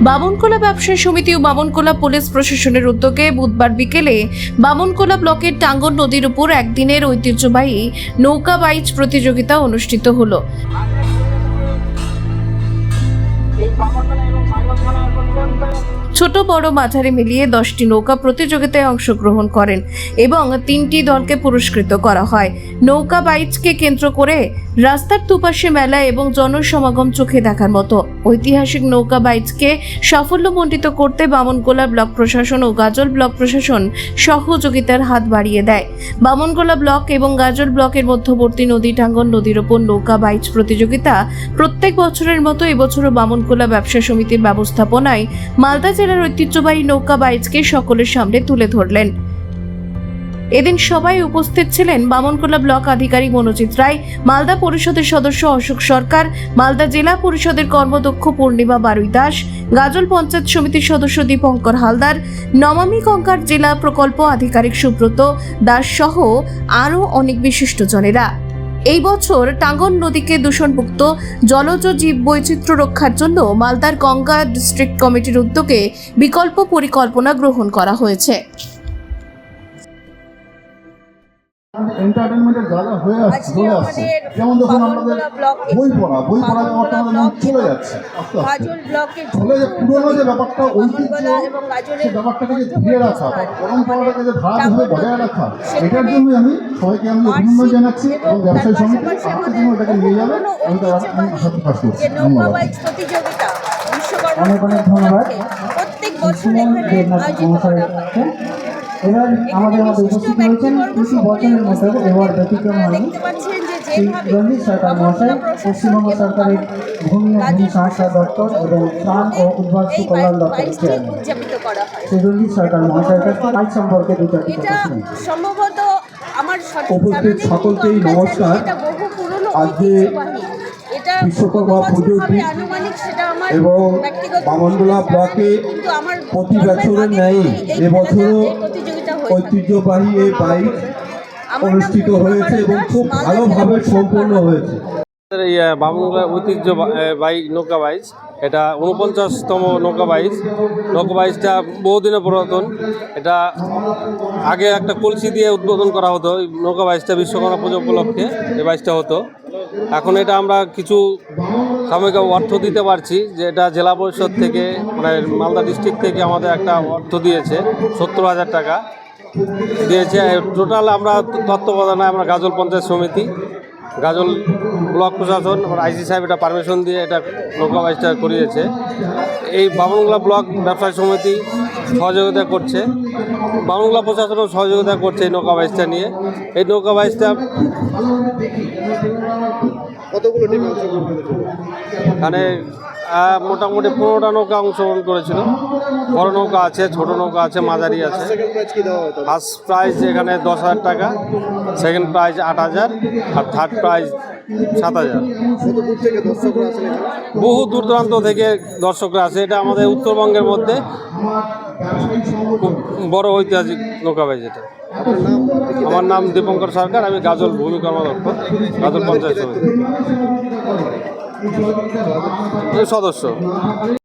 বামনকোলা ব্যবসায়ী সমিতি ও বামনকোলা পুলিশ প্রশাসনের উদ্যোগে বুধবার বিকেলে বামনকোলা ব্লকের টাঙ্গন নদীর উপর একদিনের ঐতিহ্যবাহী নৌকা বাইচ প্রতিযোগিতা অনুষ্ঠিত হলো। ছোট বড় মাঝারি মিলিয়ে দশটি নৌকা প্রতিযোগিতায় অংশগ্রহণ করেন এবং তিনটি দলকে পুরস্কৃত করা হয়। নৌকা বাইচকে কেন্দ্র করে রাস্তার দুপাশে মেলা এবং জনসমাগম চোখে দেখার মতো। ঐতিহাসিক নৌকা বাইচকে সাফল্যমণ্ডিত করতে বামনগোলা ব্লক প্রশাসন ও গাজল ব্লক প্রশাসন সহযোগিতার হাত বাড়িয়ে দেয়। বামনগোলা ব্লক এবং গাজল ব্লকের মধ্যবর্তী নদী টাঙ্গন নদীর ওপর নৌকা বাইচ প্রতিযোগিতা প্রত্যেক বছরের মতো এবছরও বামনকোলা ব্যবসা সমিতির ব্যবস্থাপনায় মালদা জেলার ঐতিহ্যবাহী নৌকা বাইজকে সকলের সামনে তুলে ধরলেন। এদিন সবাই উপস্থিত ছিলেন বামনকোলা ব্লক আধিকারিক মনোজিৎ রায়, মালদা পরিষদের সদস্য অশোক সরকার, মালদা জেলা পরিষদের কর্মদক্ষ পূর্ণিমা বারুই দাস, গাজল পঞ্চায়েত সমিতির সদস্য দীপঙ্কর হালদার, নমামি কঙ্কার জেলা প্রকল্প আধিকারিক সুব্রত দাস সহ আরও অনেক বিশিষ্টজনেরা। এই বছর টাঙ্গন নদীকে দূষণমুক্ত জলজ জীব বৈচিত্র্য রক্ষার জন্য মালদার গঙ্গা ডিস্ট্রিক্ট কমিটির উদ্যোগে বিকল্প পরিকল্পনা গ্রহণ করা হয়েছে। এন্টারটেনমেন্টের জায়গা হয়ে আসছে চলে আসছে। যেমন দেখুন আমাদের বই পড়া বই পড়া ব্যাপারটা ব্লক চলে যাচ্ছে। আস্তে আস্তে। ফলে যে পুরোনো যে ব্যাপারটা ঐতিহ্য সেই ব্যাপারটাকে যে ধীরে রাখা পরম্পরাটাকে যে ধারাবাহিকভাবে টাঙ্গন বজায় রাখা এটার জন্যই আমি সবাইকে আমি অভিনন্দন জানাচ্ছি এবং ব্যবসায়ী সমিতি আজকের জন্য এটাকে নিয়ে যাবে। আমি তার সাথে কাজ করছি। ধন্যবাদ। অনেক অনেক ধন্যবাদ। প্রত্যেক বছর এখানে আয়োজিত করা হয়। এবার আমাদের মধ্যে উপস্থিত হয়েছেন কিছু বছরের মতো এবার ব্যতিক্রম হয়নি শ্রী রঞ্জিত সরকার মহাশয় পশ্চিমবঙ্গ সরকারের ভূমি ও ভূমি সংস্কার দপ্তর এবং ত্রাণ ও উদ্বাস্তু কল্যাণ দপ্তরের চেয়ারম্যান। শ্রী রঞ্জিত সরকার মহাশয়ের কাছে বাইক সম্পর্কে দু চারটি এটা কথা শুনুন সম্ভবত আমার উপস্থিত সকলকেই নমস্কার। আজকে বিশ্বকর্মা আমার এবং বামনগোলা ব্লকে প্রতি বছরের ন্যায় এবছরও হয়ে। ঐতিহ্যবাহী এই বাইক অনুষ্ঠিত হয়েছে এবং খুব ভালোভাবে সম্পন্ন হয়েছে। আমাদের এই আহ, বামুনগা ঐতিহ্য বাইক নৌকা বাইচ এটা উনপঞ্চাশতম নৌকা বাইচ। নৌকা বাইচটা বহুদিনের পুরাতন। এটা আগে একটা কলসি দিয়ে উদ্বোধন করা হতো। নৌকা বাইচটা বিশ্বকর্মা পুজো উপলক্ষে এই বাইচটা হতো। এখন এটা আমরা কিছু সাময়িক অর্থ দিতে পারছি যে এটা জেলা পরিষদ থেকে মানে মালদা ডিস্ট্রিক্ট থেকে আমাদের একটা অর্থ দিয়েছে সত্তর হাজার টাকা। দিয়েছে। টোটাল আমরা তত্ত্বাবধানে আমরা গাজল পঞ্চায়েত সমিতি গাজল ব্লক প্রশাসন আমার আইসি সাহেব এটা পারমিশন দিয়ে এটা নৌকা বাইচটা করিয়েছে। এই বামনগোলা ব্লক ব্যবসায়ী সমিতি সহযোগিতা করছে বামনগোলা প্রশাসনও সহযোগিতা করছে এই নৌকা বাইচটা নিয়ে। এই নৌকা বাইচটা এখানে আহ, মোটামুটি পনেরোটা নৌকা অংশগ্রহণ করেছিল। বড় নৌকা আছে ছোট নৌকা আছে মাঝারি আছে। ফার্স্ট প্রাইজ এখানে দশ হাজার টাকা সেকেন্ড প্রাইজ আট হাজার আর থার্ড প্রাইজ সাত হাজার। বহু দূর দূরান্ত থেকে দর্শকরা আসে। এটা আমাদের উত্তরবঙ্গের মধ্যে খুব বড় ঐতিহাসিক নৌকাবাই যেটা। আমার নাম দীপঙ্কর সরকার আমি গাজল ভূমি কর্মদক্ষ গাজল পঞ্চায়েত সমিতি। সদস্য।